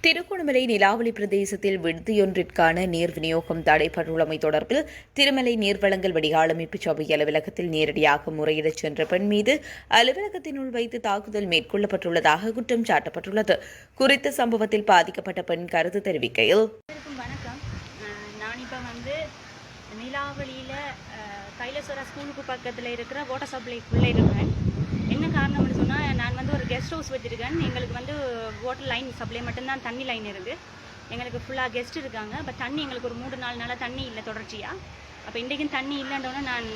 திருகோணமலை நிலாவளி பிரதேசத்தில் விடுதியொன்றிற்கான நீர் விநியோகம் தடைப்பட்டுள்ளமை தொடர்பில் திருமலை நீர்வளங்கள் வடிகாலமைப்பு சபை அலுவலகத்தில் நேரடியாக முறையிடச் சென்ற பெண் மீது அலுவலகத்தினுள் வைத்து தாக்குதல் மேற்கொள்ளப்பட்டுள்ளதாக குற்றம் சாட்டப்பட்டுள்ளது. குறித்த சம்பவத்தில் பாதிக்கப்பட்ட பெண் கருத்து தெரிவிக்கையில் அனைவருக்கும் வணக்கம் அஹ் நான் இப்போ வந்து நிலாவளியில் கைலஸ்வரா ஸ்கூலுக்கு பக்கத்தில் இருக்கிற வாட்டர் சப்ளைக்குள்ளே இருக்கேன். என்ன காரணம்னு சொன்னால் நான் வந்து ஒரு கெஸ்ட் ஹவுஸ் வச்சுருக்கேன். எங்களுக்கு வந்து வாட்டர் லைன் சப்ளை மட்டும்தான் தண்ணி லைன் இருக்குது எங்களுக்கு ஃபுல்லாக கெஸ்ட் இருக்காங்க. பட் தண்ணி எங்களுக்கு ஒரு மூணு நாலு நாளாக தண்ணி இல்லை தொடர்ச்சியாக அப்போ இன்றைக்கும் தண்ணி இல்லைன்றோன்னே நான்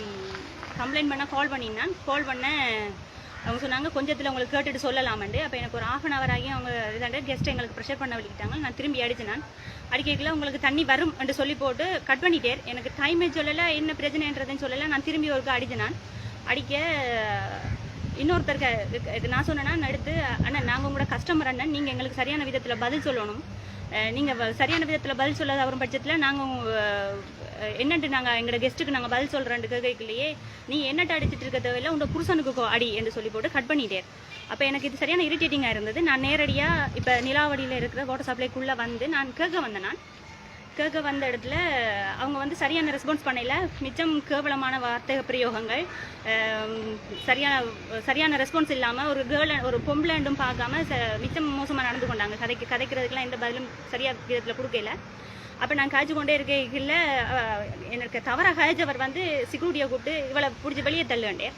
கம்ப்ளைண்ட் பண்ண கால் பண்ணியிருந்தேன் கால் பண்ண அவங்க சொன்னாங்க கொஞ்சத்தில் உங்களுக்கு கேட்டுட்டு சொல்லலாமண்டு அப்போ எனக்கு ஒரு ஆஃப் அன் அவர் ஆகி அவங்க இதாண்டு கெஸ்ட் எங்களுக்கு ப்ரெஷர் பண்ண வலிக்கிட்டாங்க நான் திரும்பி அடிச்சு நான். அடிக்கல உங்களுக்கு தண்ணி வரும் என்று சொல்லி போட்டு கட் பண்ணிட்டேன். எனக்கு டைமே சொல்லலை என்ன பிரச்சனைன்றதுன்னு சொல்லலை. நான் திரும்பி ஒருக்க அடிச்சு நான். அடிக்க இன்னொருத்தருக்கு இது நான் சொன்னேன்னா எடுத்து அண்ணன் நாங்கள் உங்களோட கஸ்டமர் அண்ணன். நீங்கள் எங்களுக்கு சரியான விதத்தில் பதில் சொல்லணும். நீங்கள் சரியான விதத்தில் பதில் சொல்லாத வரும் பட்சத்தில் நாங்கள் என்னன்ட்டு நாங்கள் எங்களோட கெஸ்ட்டுக்கு நாங்கள் பதில் சொல்கிறேன் கேட்கலையே நீ என்னட்டு அடிச்சிட்டு இருக்க தேவையில்ல உங்கள் புருஷனுக்கு கோ- அடி என்று சொல்லி போட்டு கட் பண்ணிட்டேன் அப்போ எனக்கு இது சரியான இரிட்டேட்டிங்காக இருந்தது. நான் நேரடியாக இப்போ நிலாவடியில் இருக்கிற வாட்டர் சப்ளைக்குள்ளே வந்து நான் கேட்க வந்தேன் நான். கேட்க வந்த இடத்துல அவங்க வந்து சரியான ரெஸ்பான்ஸ் பண்ணல மிச்சம் கேவலமான வார்த்தை பிரயோகங்கள் சரியான சரியான ரெஸ்பான்ஸ் இல்லாமல் ஒரு கேர்ள் ஒரு பொம்பளைண்டும் பார்க்காம ச மிச்சம் மோசமாக நடந்து கொண்டாங்க. கதைக்கு கதைக்கிறதுக்கெலாம் எந்த பதிலும் சரியாக விதத்தில் கொடுக்கல. அப்போ நான் காய்ச்சி கொண்டே இருக்கையில் எனக்கு தவறாக காய்ச்சவர் வந்து செக்யூரிட்டியை கூப்பிட்டு இவளை பிடிச்சி வெளியே தள்ளுவேண்டேன்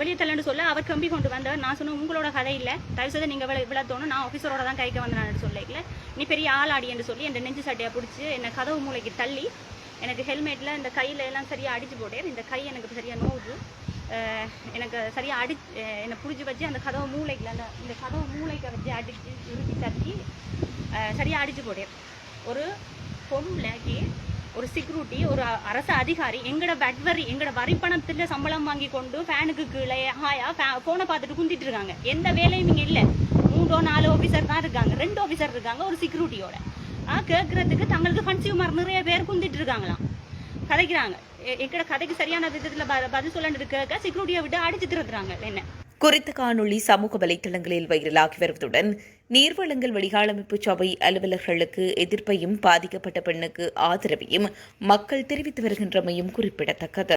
வெளியே தள்ளன்னு சொல்ல அவர் கம்பி கொண்டு வந்தவர் நான் சொன்னேன் உங்களோட கதை இல்லை. தயவு செய்து நீங்கள் இவ்வளோ இவ்வளோ தோணும். நான் ஆஃபீஸரோட தான் கைக்க வந்தேன் சொல்லிக்கல நீ பெரிய ஆள் என்று சொல்லி என் நெஞ்சு சட்டையை பிடிச்சி என்னை கதவு மூளைக்கு தள்ளி எனக்கு ஹெல்மெட்டில் இந்த கையில் எல்லாம் சரியாக அடிச்சு போட்டேன். இந்த கை எனக்கு சரியாக நோவுது. எனக்கு சரியாக அடி என்னை பிடிச்சி வச்சு அந்த கதவு மூளைக்குள்ள அந்த இந்த கதவு மூளைக்கு வச்சு அடித்து உருட்டி தட்டி சரியாக அடிச்சு போட்டேன். ஒரு பொம்பளைக்கு ஒரு செக்யூரிட்டி ஒரு அரசு அதிகாரி எங்கட வரி எங்கட வரி பணத்துல சம்பளம் வாங்கி கொண்டு ஃபேனுக்கு கீழே ஹாயா ஃபோனை பார்த்துட்டு குந்திட்டு இருக்காங்க. எந்த வேலையும் இங்கே இல்லை. மூன்றோ நாலு ஆஃபீஸர் தான் இருக்காங்க. ரெண்டு ஆஃபீஸர் இருக்காங்க ஒரு செக்யூரிட்டியோட ஆ கேட்கறதுக்கு தங்களுக்கு கன்சியூமர் நிறைய பேர் குந்திட்டு இருக்காங்களாம். கதைக்கிறாங்க. எங்கட கதைக்கு சரியான விதத்துல ப- பதில் சொல்லணுது கேட்க செக்யூரிட்டியை விட்டு அடிச்சுட்டு இருக்கிறாங்க என்ன? குறித்த காணொளி சமூக வலைதளங்களில் வைரலாகி வருவதுடன் நீர்வளங்கள் வடிகாலமைப்பு சபை அலுவலர்களுக்கு எதிர்ப்பையும் பாதிக்கப்பட்ட பெண்ணுக்கு ஆதரவையும் மக்கள் தெரிவித்து வருகின்றமையும் குறிப்பிடத்தக்கது.